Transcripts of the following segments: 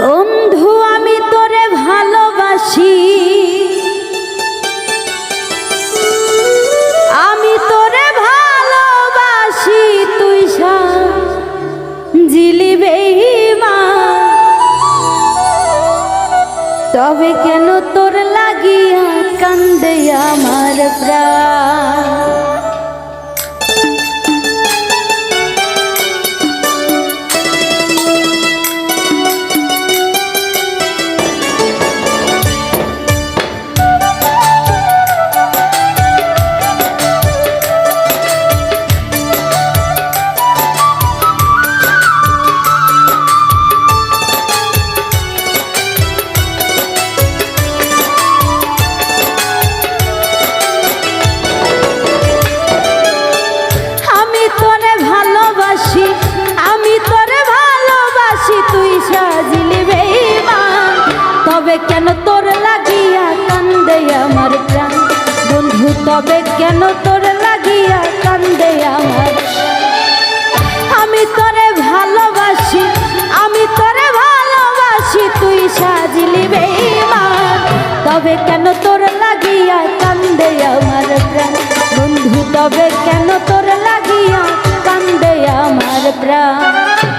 বন্ধু, আমি তোরে ভালোবাসি। আমি তোরে ভালোবাসি, তুই জিলিবে তবে কেন তোর লাগিয়া কান্দে আমার প্রাণ? তবে কেন তোর লাগিয়া কান্দে আমার প্রাণ? বন্ধু, তবে কেন তোর লাগিয়া কান্দে আমার আমি তোরে ভালোবাসি, আমি তোরে ভালোবাসি, তুই সাজিলি বেইমান। তবে কেন তোর লাগিয়া কান্দে আমার প্রাণ? বন্ধু, তবে কেন তোর লাগিয়া কান্দে আমার প্রাণ?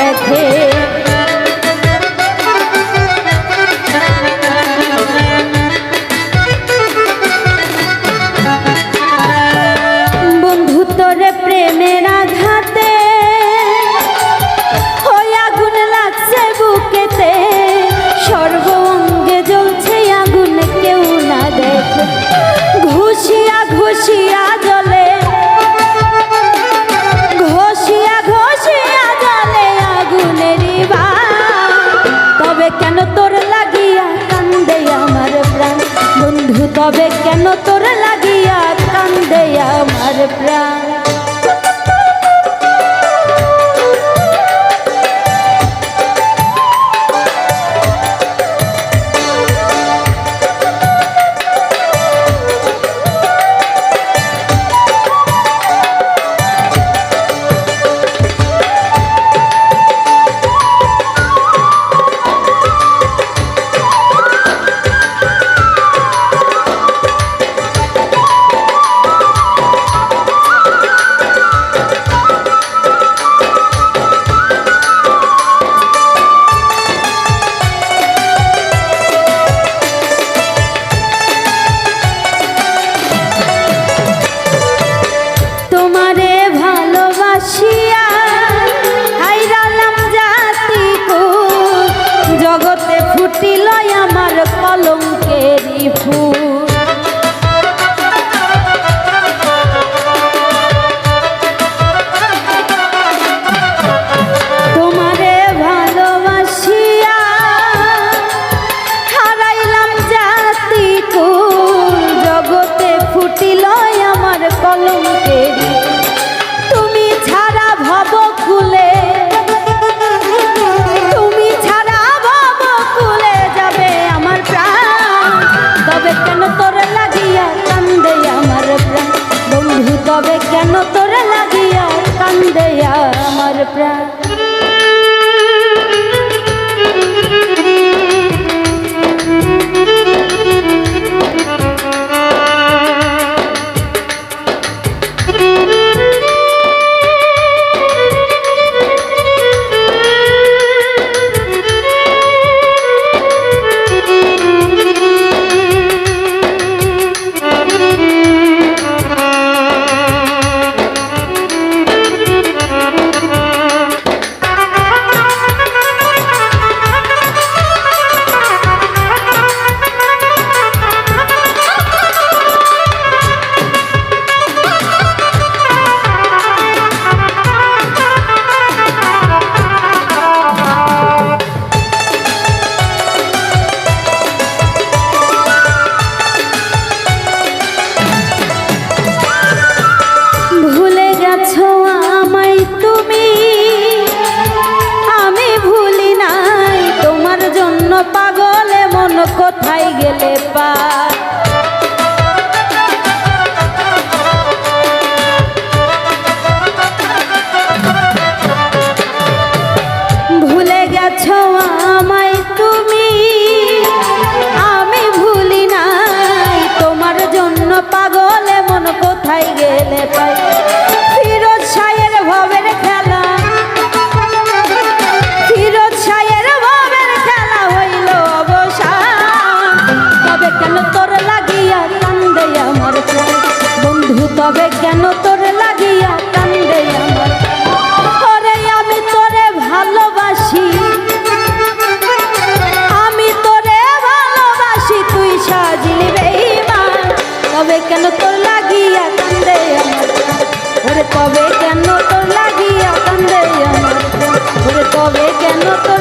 দেখে বন্ধু তোর প্রেমের আঘাতে ওই আগুন বুকেতে। সর্বঙ্গে জ্বলছে আগুন, কেউ না দেখে। ঘুষিয়া, ঘষিয়া কেন তোর লাগিয়া কান্দে আমার প্রাণ? তবে কেন তোরা লাগিয়া কান্দেয়া আমার প্রাণ? तो लागिया कंदे अमर तो तो वे केनो तो